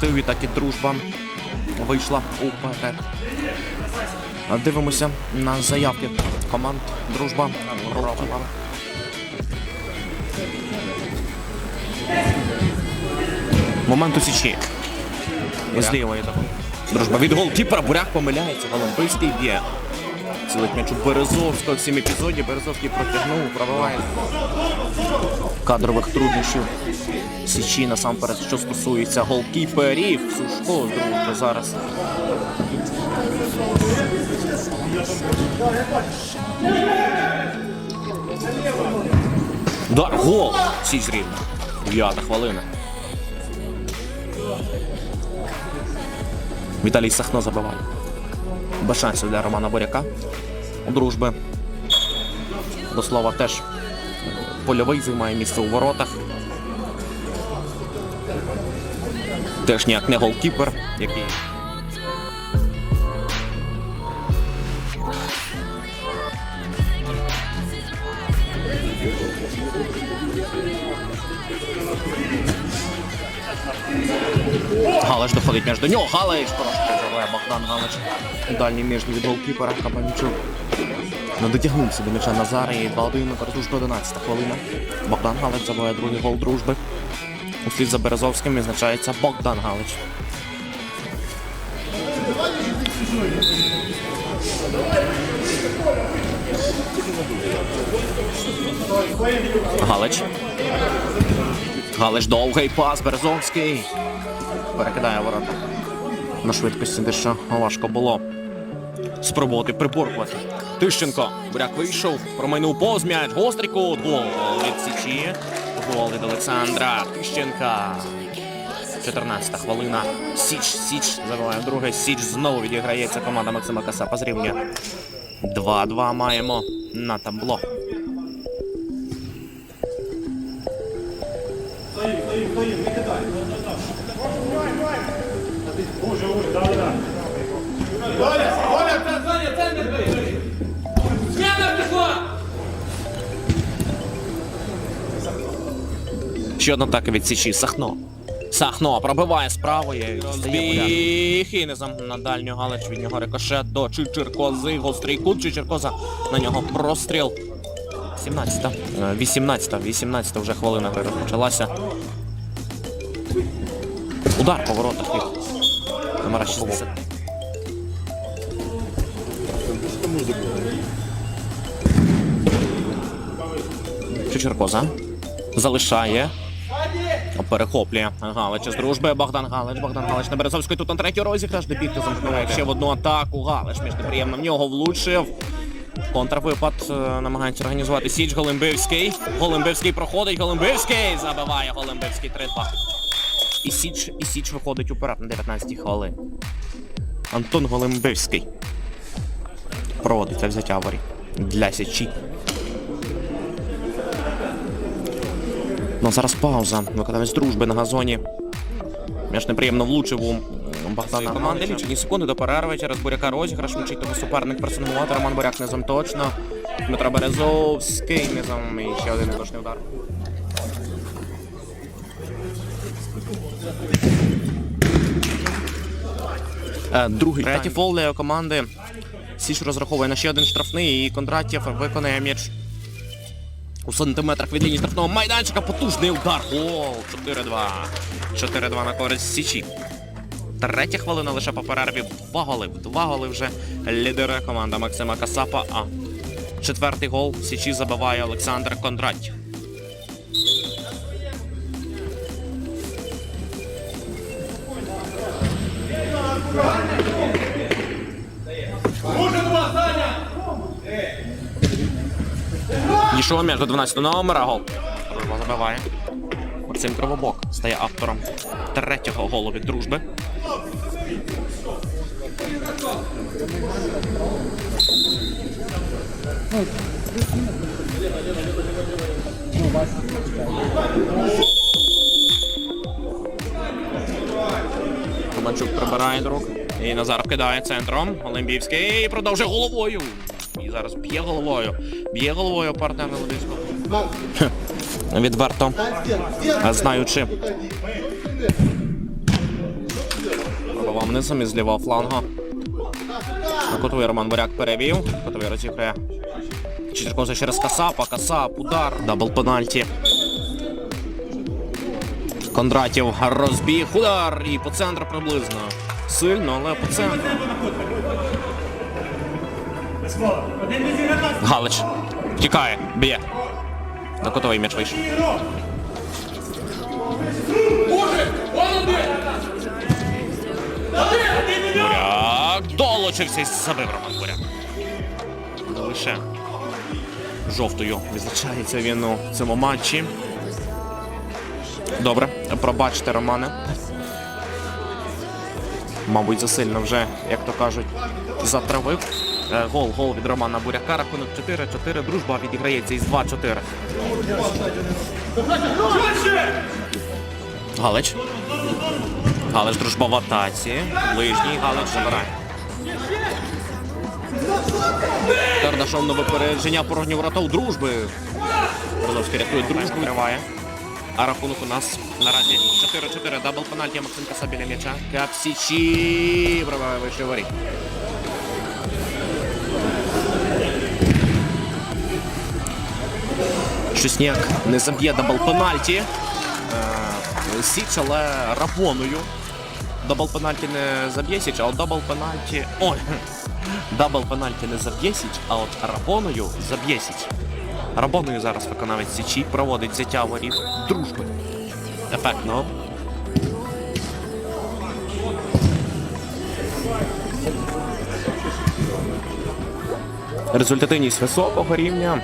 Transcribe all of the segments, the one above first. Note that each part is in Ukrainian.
пропустив і так і дружба вийшла уперед. Дивимося на заявки команд. Дружба. Ропа. Момент у січі. Зліва йде. Дружба від голкіпера. Буряк помиляється. Голомбистий б'є. Цілить м'яч у Березовського в цім епізоді. Березовський протягнув, пробиває. Кадрових труднощів. Січі насамперед, що стосується голкіперів. Сушко дружба зараз. Да, гол! Січ рівно. Дев'ята хвилина. Віталій Сахно забиває. Без шансів для Романа Боряка. У дружби. До слова, теж польовий займає місце у воротах. Теж ніяк не голкіпер, який. Галич доходить між до нього. Галич трошки забиває Богдан Галич. Дальній між від голкіпера Кабанчук. Не дотягнувся до м'яча Назара і 2-1 перезужка 11 хвилина. Богдан Галич забиває другий гол дружби. Услід за Березовським відзначається Богдан Галич. Галич. Галич довгий пас, Березовський. Перекидає ворота. На швидкості дещо важко було. Спробувати приборкувати. Тищенко. Буряк вийшов, промайнув повз м'яч. Гострий кут. Гол від Січі. Гол від Олександра Тищенка. 14 хвилина. Січ, Січ забиває друге. Січ знову відіграється команда Максима Касапа з рівня. 2-2 маємо на табло. Ще одна атака від Січі. Сахно. Сахно пробиває з правої. Збіг і низом на дальню Галич від нього рикошет до Чичеркози. Гострий кут Чичеркоза. На нього простріл. 17-та. Е, 18-та. 18-та вже хвилина гри розпочалася. Удар по воротах від номера 60. Чичеркоза. Залишає. Перехоплює Галич з дружби. Богдан Галич. Богдан Галич на Березовської. Тут на третій розіграш. Дебітка замкнуває ще в одну атаку. Галич між неприємно в нього влучив. Контрвипад е, намагається організувати Січ Голимбивський. Голимбивський проходить. Голимбивський забиває Голимбивський 3-2. І Січ, і Січ виходить уперед на 19-й хвилині. Антон Голимбивський проводиться взяття воріт для Січі. Ну зараз пауза. Виконавець дружби на газоні. М'яч неприємно влучив у Богдана команди. Лічені секунди до перерви через буряка розіграш. Мчить тому суперник персонувати. Роман Буряк низом точно. Дмитро Березовський низом і ще один неточний удар. Е, Другий третій фол для команди. Січ розраховує на ще один штрафний і Кондратєв виконає м'яч У сантиметрах від лінії штрафного майданчика потужний удар. Гол. 4-2. 4-2 на користь Січі. Третя хвилина лише по перерві. Два голи. Два голи вже лідери команда Максима Касапа. А четвертий гол Січі забиває Олександр Кондратів. Дійшов м'яч до 12 номера. Гол. Дружба забиває. Максим Кривобок стає автором третього голу від дружби. Романчук прибирає до рук. І Назар кидає центром. Олимпівський продовжує головою. І зараз б'є головою. Б'є головою партнер Олимпійського. Відверто. Знаючи. Пробував низом із лівого флангу. На котовий Роман Буряк перевів. Котовий розіграє. Чотиркоза через Касапа. Касап, удар. Дабл пенальті. Кондратів розбіг. Удар. І по центру приблизно. Сильно, але по центру. Галич. Тікає. Б'є. На котовий м'яч вийшов. Буряк долучився і забив Роман Буряк. Лише жовтою відзначається він у цьому матчі. Добре, пробачте, Романе. Мабуть, засильно вже, як то кажуть, затравив. Е, Гол, гол від Романа Буряка. Рахунок 4-4. Дружба відіграється із 2-4. Галич. Галич дружба в атаці. Ближній Галич забирає. Кардашов на випередження порожнього врата у дружби. Бродовський рятує дружбу. Триває. А рахунок у нас наразі 4-4. Дабл пенальті Максим Каса біля м'яча. Капсічі. Пробиває вище воріт. Шесняк не заб'є дабл пенальті. Е, Січ, але рапоною. Дабл пенальті не заб'є Січ, а от дабл пенальті. Ой! Дабл пенальті не заб'є Січ, а от рапоною заб'є Січ. Рабоною зараз виконавець Січі проводить взяття воріт дружби. Ефектно. Результативність високого рівня.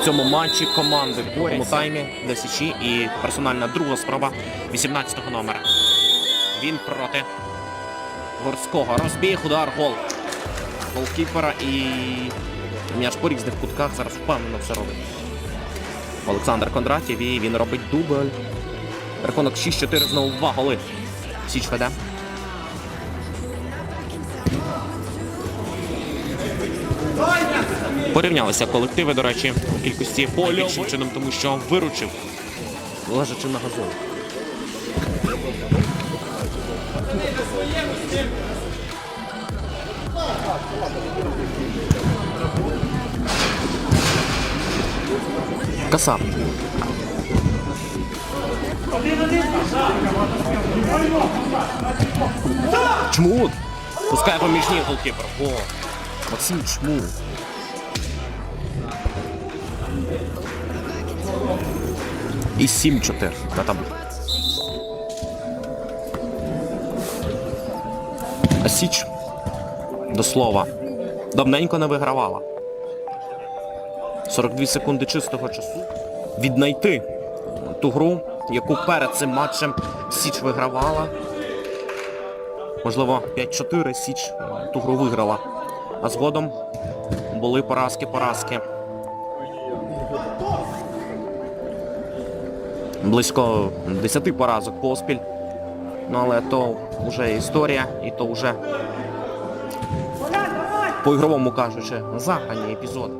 В цьому матчі команди в другому таймі для Січі і персональна друга спроба 18-го номера. Він проти Горського. Розбіг, удар, гол. Голкіпера і м'яч по різних кутках зараз впевнено все робить. Олександр Кондратів і він робить дубль. Рахунок 6-4 знову два голи. Січ веде. Порівнялися колективи, до речі, у кількості більшим чином, тому що виручив, лежачи на газоні. Касап. Чмут! Пускає поміж ніг голкіпер. О, Максим Чмут. І 7-4 на табло. А Січ, до слова, давненько не вигравала. 42 секунди чистого часу. Віднайти ту гру, яку перед цим матчем Січ вигравала. Можливо, 5-4 Січ ту гру виграла. А згодом були поразки-поразки. Близько 10 поразок поспіль. Ну але то вже історія і то вже по ігровому кажучи, загальні епізоди.